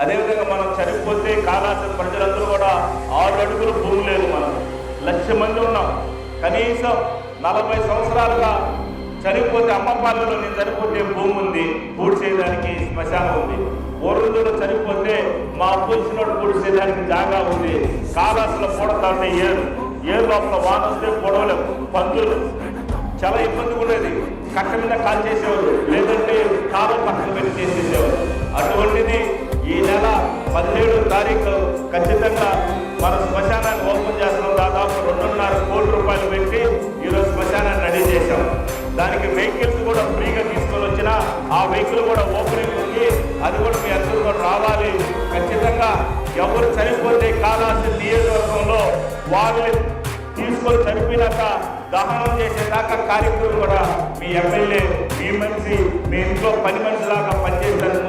అదేవిధంగా మనం చనిపోతే కాలాసిన ప్రజలందరూ కూడా ఆరు అడుగులు భూమి లేదు మనం. లక్ష మంది ఉన్నాం. కనీసం నలభై సంవత్సరాలుగా చనిపోతే అమ్మపాలలో నేను చనిపోతే భూమి ఉంది పూడి చేయడానికి శ్మశానం ఉంది. ఓరుందులో చనిపోతే మా పూసినోడు పూడి చేయడానికి జాగా ఉంది. కాలాసులో పూడతాంటే ఏడు. ఏడు లోపల వాన వస్తే పొడవలేము పందులు. చాలా ఇబ్బందిగా ఉండేది. కట్ట మీద కాల్ చేసేవారు పదిహేడు తారీఖు ఖచ్చితంగా మన శ్మశానాన్ని ఓపెన్ చేస్తున్నాం. దాదాపు రెండున్నర కోట్ల రూపాయలు పెట్టి ఈరోజు శ్మశానాన్ని రెడీ చేశాం. దానికి వెహికల్స్ కూడా ఫ్రీగా తీసుకొని వచ్చిన ఆ వెహికల్ కూడా ఓపెనింగ్ ఉంది. అది కూడా మీ అందరూ కూడా రావాలి. ఖచ్చితంగా ఎవరు చనిపోతే కాలాసి నియోజకవర్గంలో వాళ్ళని తీసుకొని చనిపోయినాక దహనం చేసేదాకా కార్యక్రమం కూడా మీ ఎమ్మెల్యే మీ మనిషి మీ ఇంట్లో పని మనిషిలాగా పనిచేయడానికి